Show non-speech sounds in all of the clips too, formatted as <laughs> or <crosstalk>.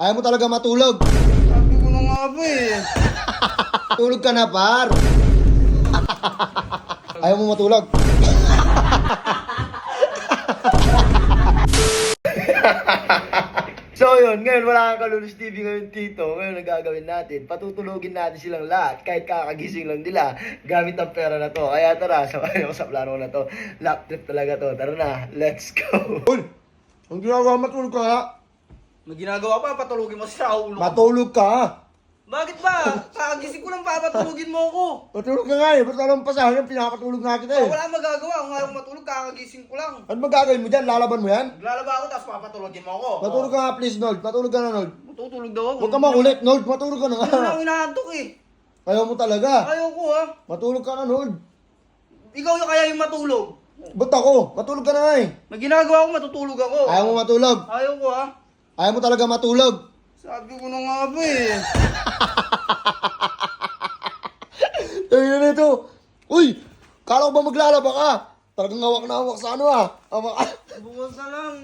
Ayaw mo talaga matulog. Sabi ko na nga ba eh. <laughs> Tulog ka na, par. <laughs> Ayaw mo matulog. <laughs> so yun, ngayon wala kang Kalulus TV ngayon dito. Ngayon ang gagawin natin, patutulugin natin silang lahat kahit kakagising lang nila gamit ang pera na to. Kaya tara, samahan mo sa plano na to. Lap trip talaga to. Tara na, let's go. Uy, ang ginagawa matulog ka ha? May ginagawa pa, patulugin mo sa ulo. ko. Matulog ka? Bakit ba? Kakagising ko lang papatulugin mo ako. Matulog ka nga eh. Ba't alam pa sa akin, pinapatulog na kita eh. Wala magagawa. Kung ayaw matulog, kakagising ko lang. Ano magagawin mo dyan? Lalaban mo yan? Naglalaba ako, tapos papatulogin mo ako. Matulog ka nga please, Nold. Matulog ka na, Nold. Matutulog daw ako. Huwag ka makulit, Nold. Matulog ka na Hindi na nga. ako inaantok eh. Ayaw mo talaga. Ayaw ko ha. Matulog ka na, Nold. Ikaw yung kaya yung matulog. Ba't ako? Matulog ka na nga eh. May ginagawa ko, matutulog ako. Ayaw mo matulog. Ayaw ko ha. Ayaw mo talaga matulog. Sabi ko na nga ba eh. <laughs> Tingnan nito. Uy! Kala ko ba maglalaba ka? Talagang hawak na hawak sa ano ah. Hawak <laughs> ka. Bukas na lang.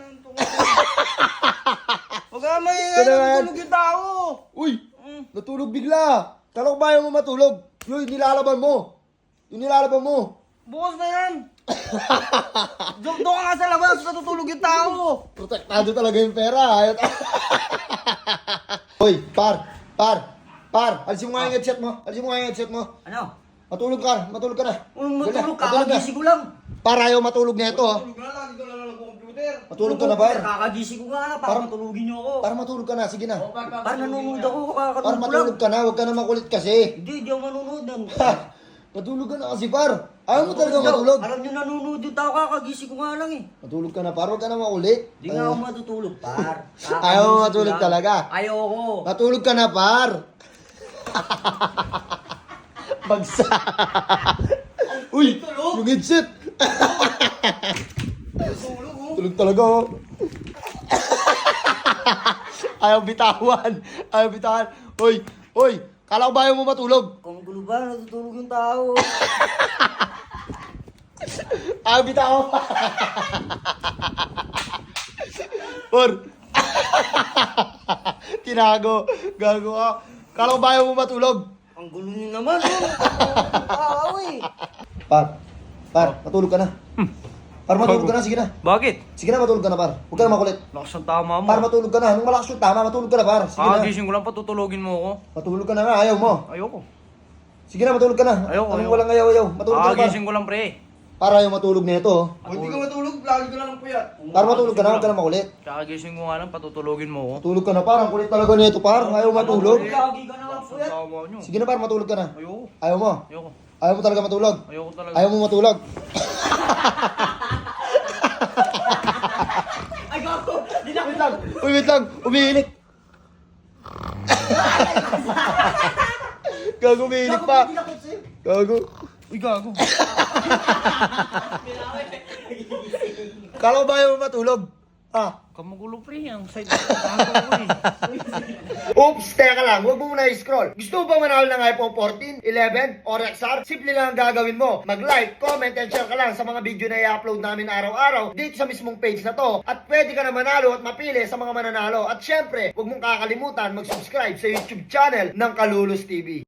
Huwag ka may natutulog yung tao. Uy! Mm. Natulog bigla. Kala ko ba ayaw mo matulog? Yung nilalaban mo. Yung nilalaban mo. Bukas na yan. <laughs> Doon doon ka nga sa labas, natutulog yung tao. Protektado talaga yung pera. <laughs> Hoy, par, par, par. Alisin mo nga yung headset mo. Alisin mo nga yung headset mo. Ano? Matulog ka, matulog ka na. Kung matulog ka, matulog na. ko lang. Par, ayaw matulog na ito. ha. Tulog na lang, lang nag-computer. Matulog ka na, par. Kakagising ko nga na, para Parang- matulugin niyo ako. Para matulog ka na, sige na. Para nanonood ako, Para kakatulog ko lang. matulog ka na, huwag ka na makulit kasi. Hindi, hindi ako manonood nun. Ha, matulog ka na kasi, par. Ayaw mo talaga matulog. Alam niyo nanonood yung tao, kakagising ko nga lang eh. Matulog ka na, par. Huwag ka na makulit. Hindi nga ako matutulog, par. <laughs> Ayaw mo Kakagising ko matulog lang. talaga? Ayaw ko. Matulog ka na, par. <laughs> Bagsa. Uy, yung headset. Tulog talaga, oh. <laughs> Ayaw bitawan. Ayaw bitawan. Uy, uy, kala ko ba ayaw mo matulog? Kung gulo ba, natutulog yung tao. <laughs> Ayaw bitawan. Or, <laughs> tinago. Gago ka. Kala ko ba ayaw mo matulog? Ang gulo niyo naman, oh. <laughs> Tao eh. Par, par, matulog ka na. Par, matulog ka na, sige na. Bakit? Sige na, matulog ka na, par. Huwag ka na makulit. Lakas ng tama mo. Par, matulog ka na. Nung malakas yung tama, matulog ka na, par. Sige na. Kakagising ko lang, patutulogin mo ako. Matulog ka na nga, ayaw mo. Ayoko. Sige na, matulog ka na. Ayoko, Anong ayoko. walang ayaw, ayaw. Matulog ka na, par. Kakagising ko lang, pre. Para ayaw matulog na ito. Hindi ka matulog, lagi ka lang ng puyat. Par, matulog ka na, huwag ka na makulit. Kakagising ko nga lang, patutulogin mo ako. Matulog ka na, par. Ang kulit talaga nito, par. Ayaw matulog. Lagi ka na nga, Lakas ng puyat. Sige na, par, matulog ka na. Ayoko. Ayaw mo. Ayoko. Ayaw mo talaga matulog. Ayoko talaga. Ayaw mo matulog. <laughs> Ay, gago. Wait lang. Uy, wait lang. Umiinik. <laughs> Gago, umiinik pa. Gago. Uy, gago. Kala ko ba mo matulog? Ah. Kamagulo, pre. Ang side. Gago ko eh. Oops, teka lang, huwag mo muna i-scroll. Gusto mo ba manalo ng iPhone 14, 11, or XR? Simple lang ang gagawin mo. Mag-like, comment, and share ka lang sa mga video na i-upload namin araw-araw dito sa mismong page na to. At pwede ka na manalo at mapili sa mga mananalo. At syempre, huwag mong kakalimutan mag-subscribe sa YouTube channel ng Kalulus TV.